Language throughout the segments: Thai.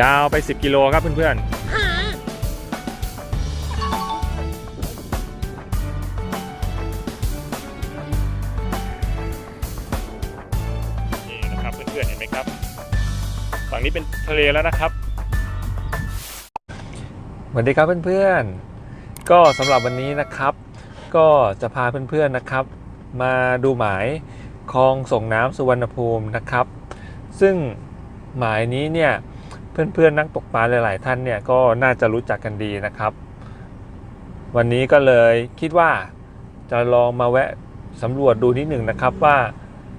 ยาวไป 10 กิโลครับเพื่อนๆนี่นะครับเพื่อนๆเห็นไหมครับ ฝั่งนี้เป็นทะเลแล้วนะครับสวัสดีครับเพื่อนๆ ก็สำหรับวันนี้นะครับ ก็จะพาเพื่อนๆนะครับ มาดูหมายคลองส่งน้ำสุวรรณภูมินะครับ ซึ่งหมายนี้เนี่ย เพื่อนๆนักตกปลาหลายๆท่านเนี่ยก็น่าจะรู้จักกันดีนะครับ วันนี้ก็เลยคิดว่าจะลองมาแวะสำรวจดูนิดหนึ่งนะครับว่า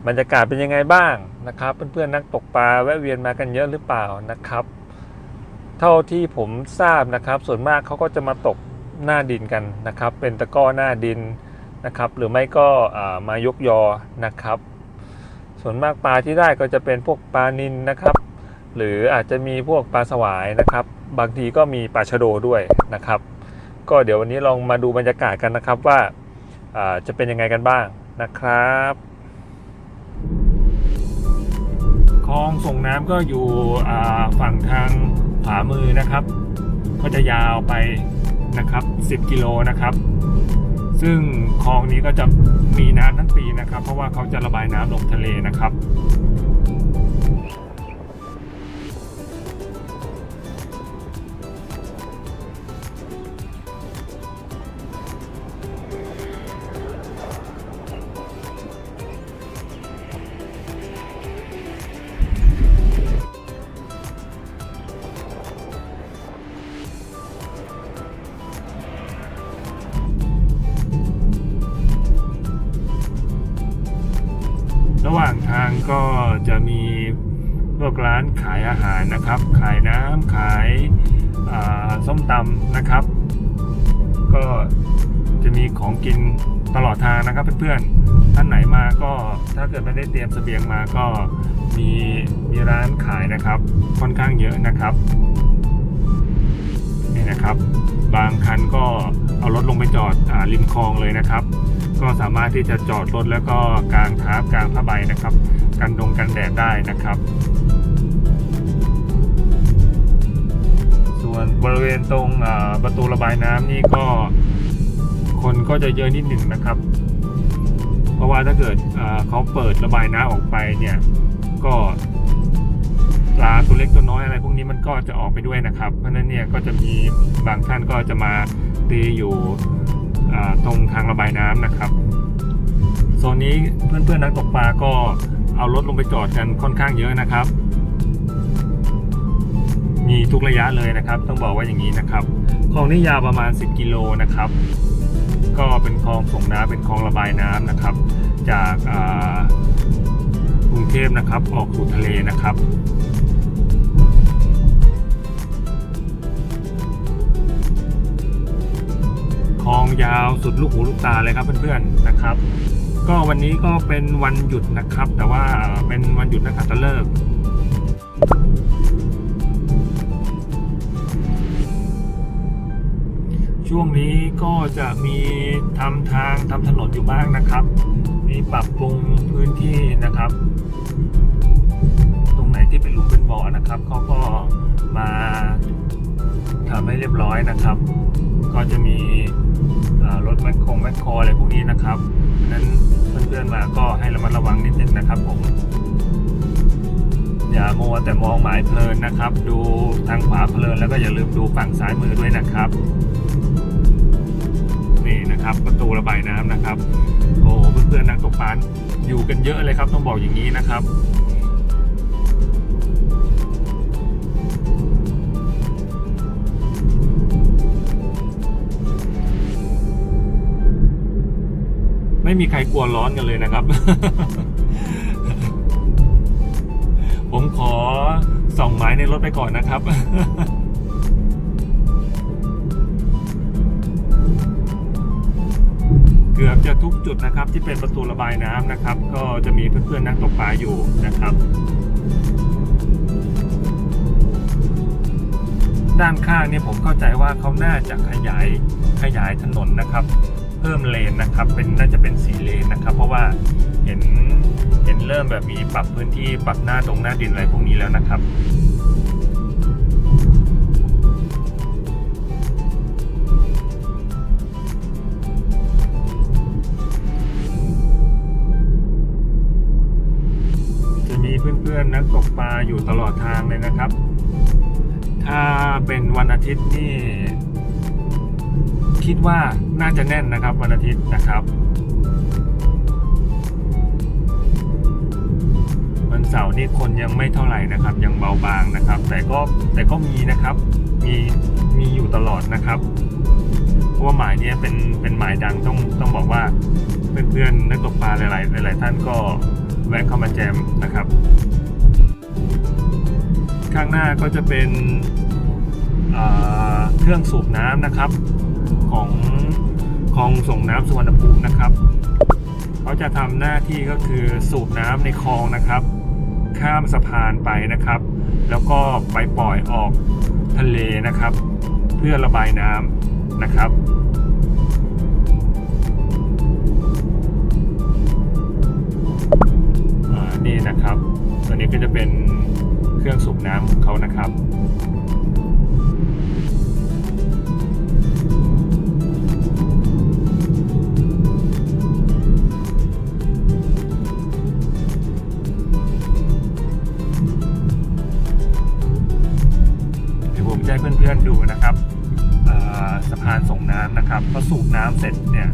บรรยากาศเป็นยังไงบ้างนะครับ เพื่อนๆนักตกปลาแวะเวียนมากันเยอะหรือเปล่านะครับ เท่าที่ผมทราบนะครับ ส่วนมากเขาก็จะมาตกหน้าดินกันนะครับ เป็นตะก้อหน้าดินนะครับ หรือไม่ก็มายกยอนะครับ ส่วนมากปลาที่ได้ก็จะเป็นพวกปลานินนะครับ หรืออาจจะมีพวกปลาสวายนะครับ บางทีก็มีปลาชะโดด้วยนะครับ ก็เดี๋ยววันนี้ลองมาดูบรรยากาศกันนะครับว่าจะเป็นยังไงกันบ้างนะครับคลองส่งน้ำก็อยู่ฝั่งทางขวามือนะครับ ก็จะยาวไปนะครับ 10 กิโลนะครับ ซึ่งคลองนี้ก็จะมีน้ำทั้งปีนะครับ เพราะว่าเขาจะระบายน้ำลงทะเลนะครับานขายอาหารนะครับ ขายน้ำขายส้มตำนะครับ ก็จะมีของกินตลอดทางนะครับเพื่อนๆ ท่านไหนมาก็ถ้าเกิดไม่ได้เตรียมเสบียงมาก็มีมีร้านขายนะครับ ค่อนข้างเยอะนะครับนี่นะครับ บางคันก็เอารถลงไปจอดอริมคลองเลยนะครับ ก็สามารถที่จะจอดรถแล้วก็กางทาร์กางผ้าใบนะครับ กันดงกันแดดได้นะครับ ส่วนบริเวณตรงประตูระบายน้ำนี่ก็คนก็จะเยอะนิดหนึ่งนะครับ เพราะว่าถ้าเกิดเขาเปิดระบายน้ำออกไปเนี่ย ก็ปลาตัวเล็กตัวน้อยอะไรพวกนี้มันก็จะออกไปด้วยนะครับ เพราะนั้นเนี่ยก็จะมีบางท่านก็จะมาตีอยู่ตรงทางระบายน้ำนะครับโซนนี้เพื่อนๆนักตกปลาก็เอารถลงไปจอดกันค่อนข้างเยอะนะครับ มีทุกระยะเลยนะครับ ต้องบอกว่าอย่างนี้นะครับคลองนี้ยาวประมาณ 10 กิโลนะครับ ก็เป็นคลองส่งน้ำเป็นคลองระบายน้ำนะครับ จากกรุงเทพนะครับ ออกสู่ทะเลนะครับคลองยาวสุดลูกหูลูกตาเลยครับเพื่อนๆนะครับ ก็วันนี้ก็เป็นวันหยุดนะครับ แต่ว่าเป็นวันหยุดนักขัตฤกษ์ ช่วงนี้ก็จะมีทำทางทำถนนอยู่บ้างนะครับ มีปรับปรุงพื้นที่นะครับ ตรงไหนที่เป็นหลุมเป็นบ่อนะครับเขาก็มาทำให้เรียบร้อยนะครับ ก็จะมีรถแมคโครแมคโครอะไรพวกนี้นะครับฉะนั้นเพื่อนๆมาก็ให้ระมัดระวังนิดนึงนะครับผมอย่ามัวแต่มองหมายเพลินนะครับ ดูทางขวาเพลินแล้วก็อย่าลืมดูฝั่งซ้ายมือด้วยนะครับ นะครับ ประตูระบายน้ำนะครับโอ้เพื่อนๆนักตกปลาอยู่กันเยอะเลยครับต้องบอกอย่างนี้นะครับไม่มีใครกลัวร้อนกันเลยนะครับ ผมขอส่องไม้ในรถไปก่อนนะครับ เกือบจะทุกจุดนะครับที่เป็นประตูระบายน้ำนะครับ ก็จะมีเพื่อนๆนักตกปลาอยู่นะครับ ด้านข้างนี่ผมเข้าใจว่าเขาน่าจะขยายขยายถนนนะครับ เพิ่มเลนนะครับ เป็นน่าจะเป็นสีเลนนะครับ เพราะว่าเห็นเห็นเริ่มแบบมีปรับพื้นที่ปรับหน้าตรงหน้าดินอะไรพวกนี้แล้วนะครับ เพื่อนๆนักตกปลาอยู่ตลอดทางเลยนะครับ ถ้าเป็นวันอาทิตย์นี่คิดว่าน่าจะแน่นนะครับ วันอาทิตย์นะครับ วันเสาร์นี่คนยังไม่เท่าไหร่นะครับ ยังเบาบางนะครับ แต่ก็แต่ก็มีนะครับ มีมีอยู่ตลอดนะครับเพราะว่าหมายเนี้ยเป็นเป็นหมายดังต้องต้องบอกว่าเพื่อนๆนักตกปลาหลายๆหลายๆท่านก็ แวะเข้ามาแจมนะครับ ข้างหน้าก็จะเป็นเครื่องสูบน้ำนะครับ ของคลองส่งน้ำสุวรรณภูมินะครับเขาจะทำหน้าที่ก็คือสูบน้ำในคลองนะครับ ข้ามสะพานไปนะครับ แล้วก็ไปปล่อยออกทะเลนะครับ เพื่อระบายน้ำนะครับ ตัวนี้ก็จะเป็นเครื่องสูบน้ำของเขานะครับเดี๋ยวผมจะให้เพื่อนๆดูนะครับอ่าสะพานส่งน้ำนะครับพอสูบน้ำเสร็จเนี่ย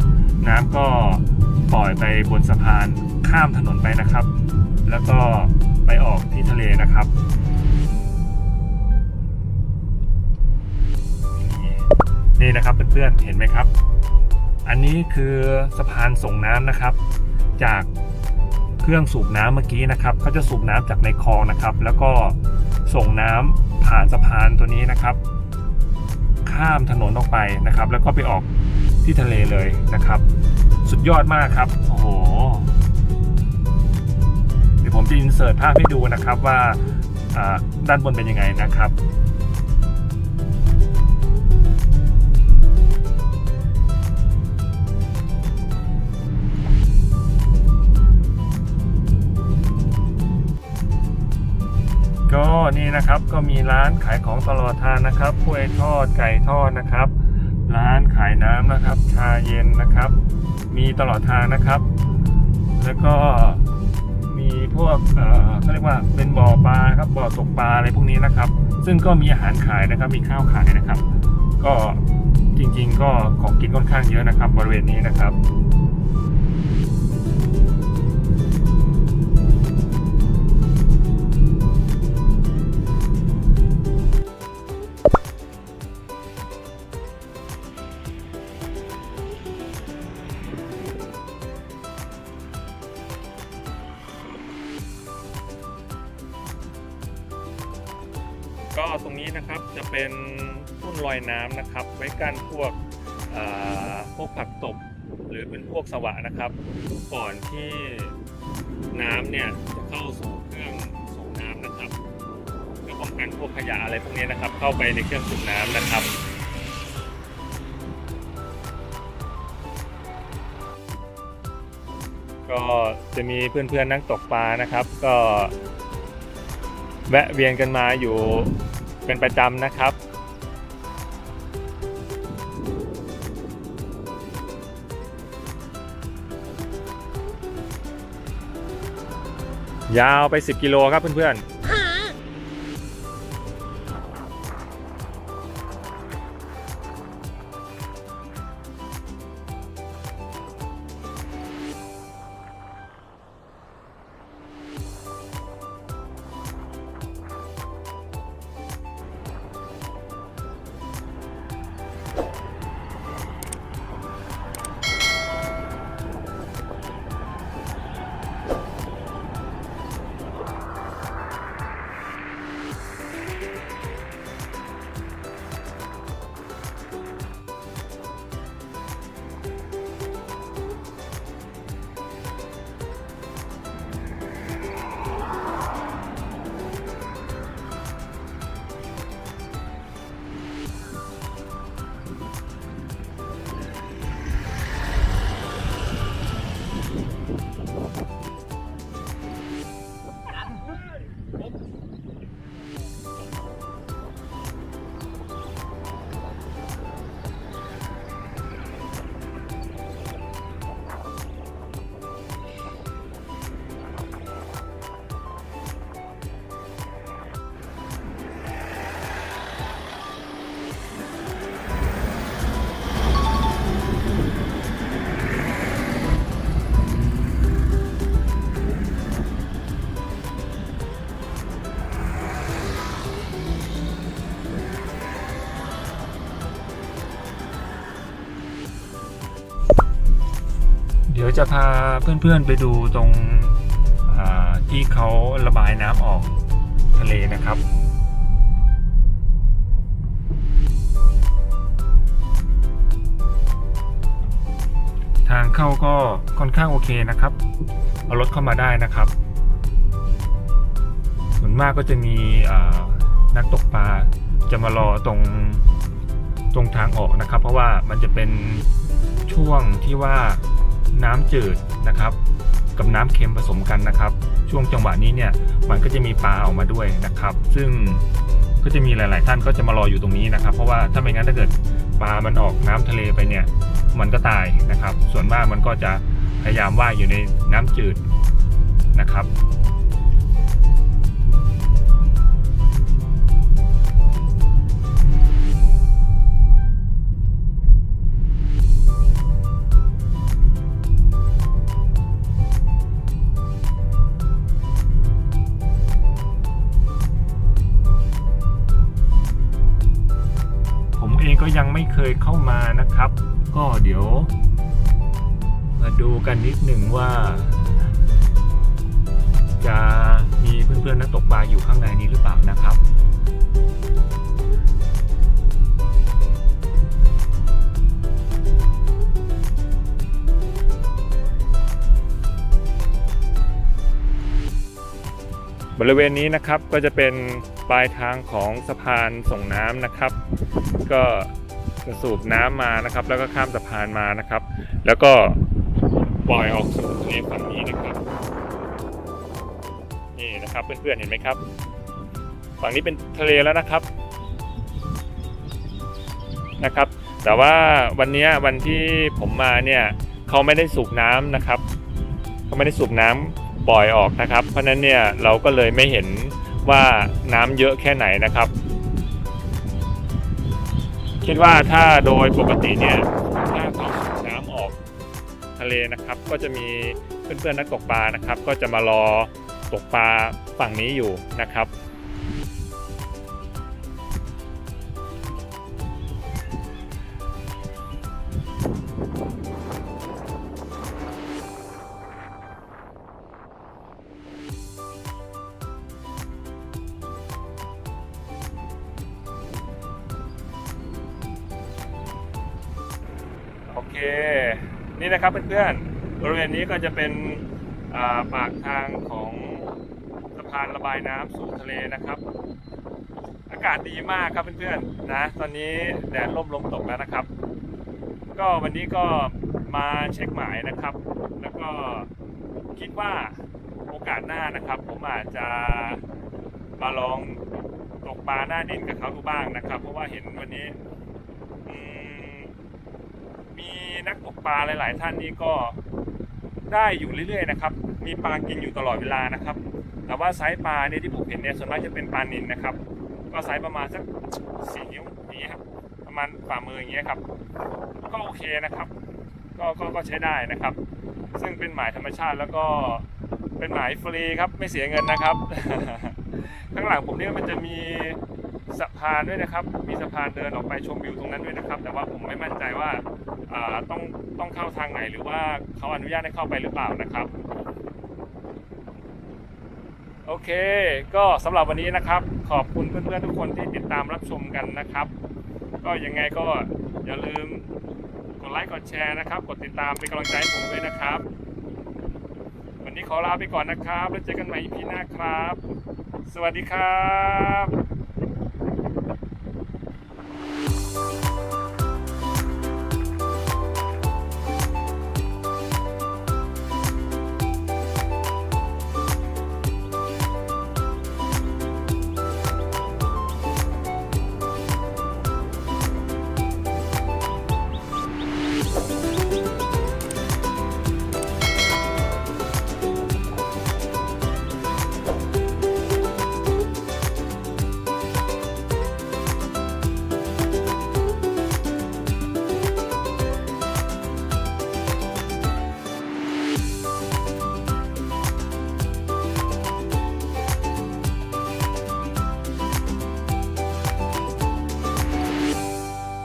น้ำก็ปล่อยไปบนสะพานข้ามถนนไปนะครับ แล้วก็ ไปออกที่ทะเลนะครับนี่นะครับเพื่อนๆเห็นไหมครับ อันนี้คือสะพานส่งน้ำนะครับ จากเครื่องสูบน้ำเมื่อกี้นะครับเขาจะสูบน้ำจากในคลองนะครับ แล้วก็ส่งน้ำผ่านสะพานตัวนี้นะครับ ข้ามถนนออกไปนะครับ แล้วก็ไปออกที่ทะเลเลยนะครับ สุดยอดมากครับโอ้โห สิร์ตภาพให้ดูนะครับว่าด้านบนเป็นยังไงนะครับก็นี่นะครับก็มีร้านขายของตลอดทางนะครับกล้วยทอดไก่ทอดนะครับ ร้านขายน้ำนะครับ ชาเย็นนะครับ มีตลอดทางนะครับ แล้วก็ พวกเขาเรียกว่าเป็นบ่อปลาครับบ่อตกปลาอะไรพวกนี้นะครับ ซึ่งก็มีอาหารขายนะครับมีข้าวขายนะครับ ก็จริงๆ ก็ของกินค่อนข้างเยอะนะครับ บริเวณนี้นะครับ ก็ตรงนี้นะครับจะเป็นทุ่นลอยน้ำนะครับ ไว้กั้นพวกพวกผักตบหรือเป็นพวกสวะนะครับ ก่อนที่น้ำเนี่ยจะเข้าสู่เครื่องสูบน้ำนะครับเพื่อป้องกันพวกขยะอะไรพวกนี้นะครับ เข้าไปในเครื่องสูบน้ำนะครับก็จะมีเพื่อนๆนักตกปลานะครับ ก็แวะเวียนกันมาอยู่ เป็นประจำนะครับ ยาวไป 10 กิโลครับเพื่อน เดี๋ยวจะพาเพื่อนๆไปดูตรงที่เขาระบายน้ำออกทะเลนะครับทางเข้าก็ค่อนข้างโอเคนะครับ เอารถเข้ามาได้นะครับ ส่วนมากก็จะมีนักตกปลาจะมารอตรงตรงทางออกนะครับ เพราะว่ามันจะเป็นช่วงที่ว่า น้ำจืดนะครับ กับน้ำเค็มผสมกันนะครับ ช่วงจังหวะนี้เนี่ยมันก็จะมีปลาออกมาด้วยนะครับ ซึ่งก็จะมีหลาย ๆ ท่านก็จะมารออยู่ตรงนี้นะครับ เพราะว่าถ้าไม่งั้นถ้าเกิดปลามันออกน้ำทะเลไปเนี่ยมันก็ตายนะครับ ส่วนมากมันก็จะพยายามว่ายอยู่ในน้ำจืดนะครับามานะครับ ก็เดี๋ยว มาดูกันนิดหนึ่งว่า จะมีเพื่อนๆนักตกปลาอยู่ข้างในนี้หรือเปล่านะครับบริเวณนี้นะครับก็จะเป็นปลายทางของสะพานส่งน้ำนะครับ ก็ สูบน้ำมานะครับ แล้วก็ข้ามสะพานมานะครับ แล้วก็ปล่อยออกสู่ทะเลฝั่งนี้นะครับนี่นะครับเพื่อนๆเห็นไหมครับ ฝั่งนี้เป็นทะเลแล้วนะครับนะครับ แต่ว่าวันนี้วันที่ผมมาเนี่ยเขาไม่ได้สูบน้ำนะครับเขาไม่ได้สูบน้ำปล่อยออกนะครับ เพราะฉะนั้นเนี่ยเราก็เลยไม่เห็นว่าน้ำเยอะแค่ไหนนะครับ คิดว่าถ้าโดยปกติเนี่ยถ้าเขาสูบน้ำออกทะเลนะครับ ก็จะมีเพื่อนๆนักตกปลานะครับ ก็จะมารอตกปลาฝั่งนี้อยู่นะครับ นะครับเพื่อนๆบริเวณนี้ก็จะเป็นปากทางของสะพานระบายน้ำสู่ทะเลนะครับ อากาศดีมากครับเพื่อนๆนะตอนนี้แดดร่มลมตกแล้วนะครับ ก็วันนี้ก็มาเช็คหมายนะครับ แล้วก็คิดว่าโอกาสหน้านะครับ ผมอาจจะมาลองตกปลาหน้าดินกับเขาดูบ้างนะครับ เพราะว่าเห็นวันนี้ มีนักตกปลาหลาย ๆ ท่านนี่ก็ได้อยู่เรื่อย ๆ นะครับ มีปลากินอยู่ตลอดเวลานะครับ แต่ว่าไซส์ปลาเนี่ยที่ผมเห็นเนี่ยส่วนมากจะเป็นปลานิลนะครับ ก็ไซส์ประมาณสักสี่นิ้วอย่างนี้ครับ ประมาณฝ่ามืออย่างเงี้ยครับ ก็โอเคนะครับ ก็ก็ก็ใช้ได้นะครับ ซึ่งเป็นหมายธรรมชาติแล้วก็เป็นหมายฟรีครับ ไม่เสียเงินนะครับ ข้างหลังผมเนี่ยมันจะมี สะพานด้วยนะครับ มีสะพานเดินออกไปชมวิวตรงนั้นด้วยนะครับ แต่ว่าผมไม่มั่นใจว่าต้องต้องเข้าทางไหนหรือว่าเขาอนุญาตให้เข้าไปหรือเปล่านะครับ โอเค ก็สำหรับวันนี้นะครับ ขอบคุณเพื่อนๆทุกคนที่ติดตามรับชมกันนะครับ ก็ยังไงก็อย่าลืมกดไลค์กดแชร์นะครับ กดติดตามเป็นกำลังใจให้ผมด้วยนะครับ วันนี้ขอลาไปก่อนนะครับ แล้วเจอกันใหม่ EP หน้าครับ สวัสดีครับ Bye.